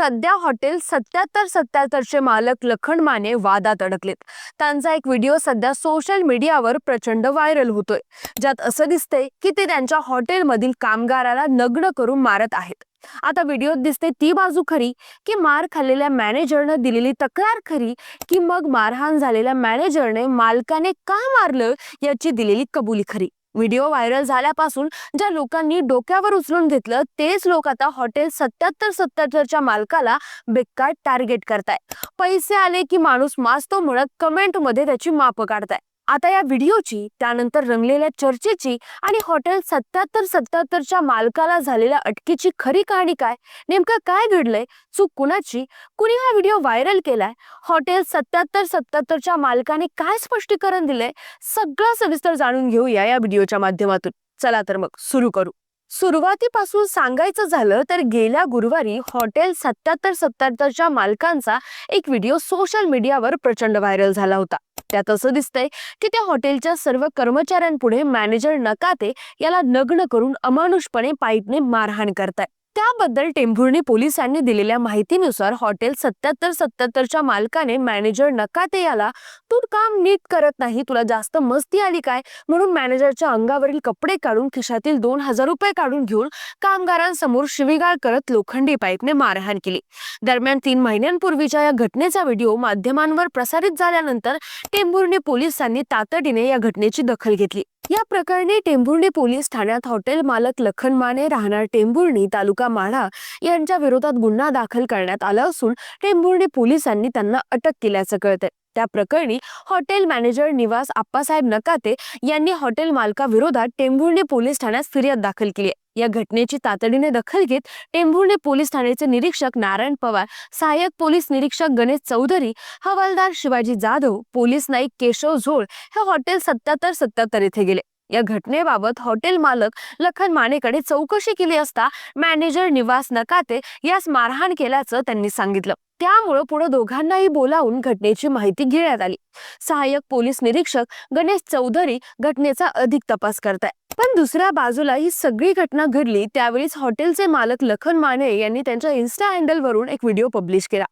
सध्या हॉटेल सत्याहत्तर सत्याहत्तरचे मालक लखन माने वादात अडकलेत. त्यांचा एक व्हिडिओ सध्या सोशल मीडियावर प्रचंड व्हायरल होतोय. ज्यात असं दिसतंय की ते त्यांच्या हॉटेलमधील कामगाराला नग्न करून मारत आहेत. आता व्हिडिओत दिसते ती बाजू खरी की मार खाल्लेल्या मॅनेजरनं दिलेली तक्रार खरी की मग मारहाण झालेल्या मॅनेजरने मालकाने का मारलं याची दिलेली कबुली खरी. व्हिडिओ व्हायरल झाल्यापासून ज्या लोकांनी डोक्यावर उचलून घेतलं तेच लोक आता हॉटेल सत्याहत्तर सत्याहत्तरच्या मालकाला बेकार टार्गेट करताय पैसे आले की माणूस माजतो म्हणत कमेंटमध्ये त्याची माप काढताय आता या व्हिडिओची त्यानंतर रंगलेल्या चर्चेची आणि हॉटेल सत्याहत्तर सत्याहत्तरच्या मालकाला झालेल्या अटकेची खरी कहाणी काय? नेमकं काय घडलंय? चूक कुणाची? कुणी हा व्हिडिओ व्हायरल केलाय? हॉटेल सत्याहत्तर सत्याहत्तरच्या मालकाने काय स्पष्टीकरण दिलंय? सगळं सविस्तर जाणून घेऊया या व्हिडिओच्या माध्यमातून. चला तर मग सुरू करू. सुरुवातीपासून सांगायचं झालं तर गेल्या गुरुवारी हॉटेल सत्याहत्तर सत्याहत्तरच्या मालकांचा एक व्हिडिओ सोशल मीडियावर प्रचंड व्हायरल झाला होता. त्यात असं दिसतंय की त्या हॉटेलच्या सर्व कर्मचाऱ्यांपुढे मॅनेजर नकाते याला नग्न करून अमानुषपणे पाईपने मारहाण करताय. त्याबद्दल टेंभुर्णी पोलिसांनी दिलेल्या माहितीनुसार हॉटेल सत्याहत्तर सत्याहत्तरच्या मालकाने मॅनेजर नकाते याला तू काम नीट करत नाही तुला जास्त मस्ती आली काय? म्हणून मॅनेजरच्या अंगावरील कपडे काढून खिशातील दोन हजार रुपये काढून घेऊन कामगारांसमोर शिवीगाळ करत लोखंडी पाईपने मारहाण केली. दरम्यान तीन महिन्यांपूर्वीच्या या घटनेचा व्हिडिओ माध्यमांवर प्रसारित झाल्यानंतर टेंभुर्णी पोलिसांनी तातडीने या घटनेची दखल घेतली. या प्रकरणी टेंभुर्णी पोलीस ठाण्यात हॉटेल मालक लखन माने राहणार टेंभुर्णी तालुका माढा यांच्या विरोधात गुन्हा दाखल करण्यात आला असून टेंभुर्णी पोलिसांनी त्यांना अटक केल्याचं कळतंय. त्या प्रकरणी हॉटेल मॅनेजर निवास आप्पासाहेब नकाते यांनी हॉटेल मालकाविरोधात टेंभुर्णी पोलीस ठाण्यात फिर्याद दाखल केली. आहे या घटनेची तातडीने दखल घेत टेंभुर्णे पोलीस ठाण्याचे निरीक्षक नारायण पवार सहाय्यक पोलीस निरीक्षक गणेश चौधरी हवालदार शिवाजी जाधव पोलीस नाईक केशव झोळ हे हॉटेल सत्याहत्तर सत्याहत्तर येथे गेले. या घटनेबाबत हॉटेल मालक लखन मानेकडे चौकशी केली असता मॅनेजर निवास नकाते यास मारहाण केल्याचं त्यांनी सांगितलं. त्यामुळं पुढे दोघांनाही बोलावून घटनेची माहिती घेण्यात आली. सहाय्यक पोलीस निरीक्षक गणेश चौधरी घटनेचा अधिक तपास करताय. पण दुसऱ्या बाजूला ही सगळी घटना घडली त्यावेळीच हॉटेलचे मालक लखन माने यांनी त्यांच्या इन्स्टा हँडलवरून एक व्हिडिओ पब्लिश केला.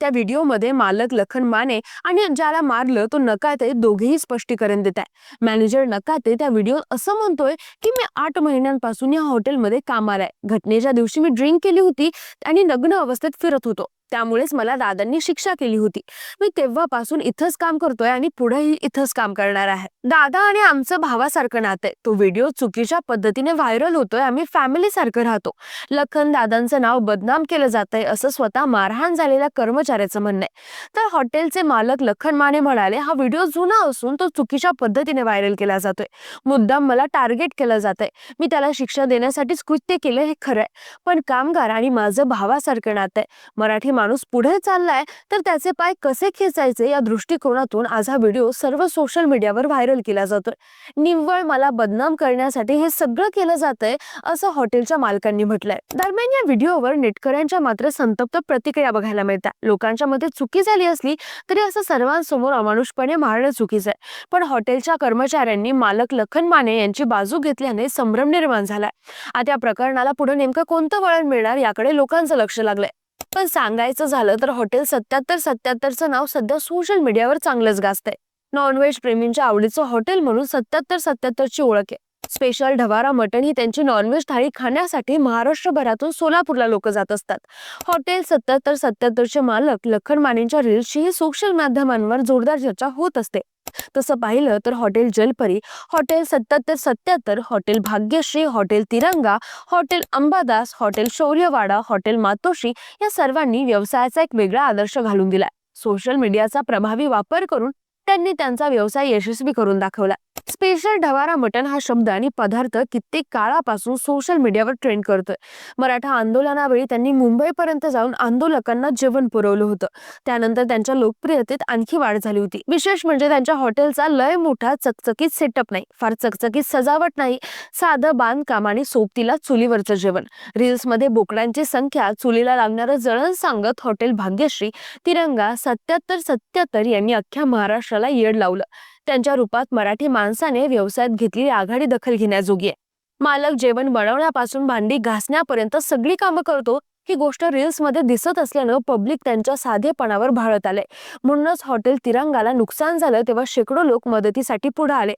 त्या व्हिडिओमध्ये मालक लखन माने आणि ज्याला मारलं तो नकाते दोघेही स्पष्टीकरण देत आहे. मॅनेजर नकाते त्या व्हिडिओत असं म्हणतोय की मी आठ महिन्यांपासून या हॉटेलमध्ये कामाला आहे. घटनेच्या दिवशी मी ड्रिंक केली होती आणि नग्न अवस्थेत फिरत होतो. त्यामुळेच मला दादांनी शिक्षा केली होती. मी तेव्हापासून इथंच काम करतोय आणि पुढेही इथंच काम करणार आहे. दादा आणि आमचं भावासारखं नातं आहे. तो व्हिडिओ चुकीच्या पद्धतीने व्हायरल होतोय. आम्ही फॅमिली सारखं राहतो. लखन दादांचं नाव बदनाम केलं जात आहे असं स्वतः मारहाण झालेल्या कर्मचाऱ्याचं म्हणणं आहे. तर हॉटेलचे मालक लखन माने म्हणाले हा व्हिडिओ जुना असून तो चुकीच्या पद्धतीने व्हायरल केला जातोय. मुद्दाम मला टार्गेट केलं जात आहे मी त्याला शिक्षा देण्यासाठीच कृत्य केलं हे खरं आहे. पण कामगार आणि माझं भावासारखं नातं आहे. मराठी माणूस पुढे चाललाय तर त्याचे पाय कसे खेचायचे या दृष्टिकोनातून आज हा व्हिडिओ सर्व सोशल मीडियावर व्हायरल केला जातोय. निव्वळ मला बदनाम करण्यासाठी हे सगळं केलं जातंय असं हॉटेलच्या मालकांनी म्हटलंय. दरम्यान या व्हिडिओवर नेटकऱ्यांच्या मात्र संतप्त प्रतिक्रिया बघायला मिळतात. लोकांच्या मध्ये चुकी झाली असली तरी असं सर्वांसमोर अमानुषपणे मारणं चुकीचं आहे. पण हॉटेलच्या कर्मचाऱ्यांनी मालक लखन माने यांची बाजू घेतल्याने संभ्रम निर्माण झालाय. आता या प्रकरणाला पुढे नेमकं कोणतं वळण मिळणार याकडे लोकांचं लक्ष लागलंय. पण सांगायचं झालं तर हॉटेल सत्याहत्तर सत्याहत्तरचं नाव सध्या सोशल मीडियावर चांगलंच गाजतंय. नॉनव्हेज प्रेमींच्या आवडीचं हॉटेल म्हणून सत्याहत्तर सत्याहत्तरची ओळख आहे. स्पेशल ढवारा मटण ही त्यांची नॉनव्हेज थाळी खाण्यासाठी महाराष्ट्रभरातून सोलापूरला लोक जात असतात. हॉटेल सत्याहत्तर सत्याहत्तरचे मालक लखन मानेंच्या रील्सची सोशल माध्यमांवर जोरदार चर्चा होत असते. तसं पाहिलं तर हॉटेल जलपरी हॉटेल सत्याहत्तर सत्याहत्तर hotel Bhagyashree hotel Tiranga hotel Ambadas hotel Shauryawada hotel Matoshree या सर्वांनी व्यवसायाचा एक वेगळा आदर्श घालून दिलाय. सोशल मीडियाचा प्रभावी वापर करून त्यांनी त्यांचा व्यवसाय यशस्वी करून दाखवला स्पेशल ढवारा मटण हा शब्द आणि पदार्थ कित्येक काळापासून सोशल मीडियावर ट्रेंड करतोय. मराठा आंदोलनावेळी त्यांनी मुंबईपर्यंत जाऊन आंदोलकांना जेवण पुरवलं होतं. त्यानंतर त्यांच्या लोकप्रियतेत आणखी वाढ झाली होती. विशेष म्हणजे त्यांच्या हॉटेलचा लय मोठा चकचकीत सेटअप नाही. फार चकचकीत सजावट नाही. साधं बांधकाम आणि सोबतीला चुलीवरचं जेवण. रील्समध्ये बोकडांची संख्या चुलीला लागणारं जळण सांगत हॉटेल भाग्यश्री तिरंगा सत्याहत्तर सत्याहत्तर यांनी अख्ख्या महाराष्ट्राला येड लावलं. त्यांच्या रूपात मराठी माणसाने व्यवसायात घेतलेली आघाडी दखल घेण्याजोगी आहे. मालक जेवण बनवण्यापासून भांडी घासण्यापर्यंत सगळी कामं करतो ही गोष्ट रील्समध्ये दिसत असल्यानं पब्लिक त्यांच्या साधेपणावर भाळत आले म्हणूनच हॉटेल तिरंगाला नुकसान झालं तेव्हा शेकडो लोक मदतीसाठी पुढे आले.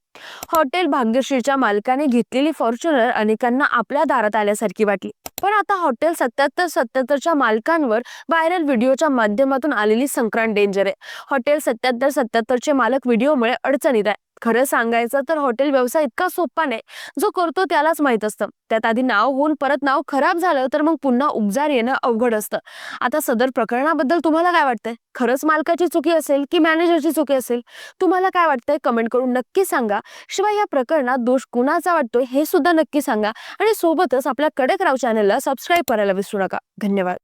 हॉटेल भाग्यश्रीच्या मालकाने घेतलेली फॉर्च्युनर अनेकांना आपल्या दारात आल्यासारखी वाटली. पण आता हॉटेल सत्याहत्तर सत्याहत्तरच्या मालकांवर व्हायरल व्हिडिओच्या माध्यमातून आलेली संक्रांत डेंजर आहे. हॉटेल सत्याहत्तर सत्याहत्तरचे मालक व्हिडिओमुळे अडचणीत आहे. खरं सांगायचं तर हॉटेल व्यवसाय इतका सोपा नाही. जो करतो त्यालाच माहीत असतं. त्यात आधी नाव होऊन परत नाव खराब झालं तर मग पुन्हा उपजार येणं अवघड असतं. आता सदर प्रकरणाबद्दल तुम्हाला काय वाटतंय? खरंच मालकाची चुकी असेल की मॅनेजरची चुकी असेल? तुम्हाला काय वाटतंय? कमेंट करून नक्की सांगा. शिवाय या प्रकरणात दोष कुणाचा वाटतोय हे सुद्धा नक्की सांगा. आणि सोबतच आपल्या कडक राव चॅनलला सबस्क्राईब करायला विसरू नका. धन्यवाद.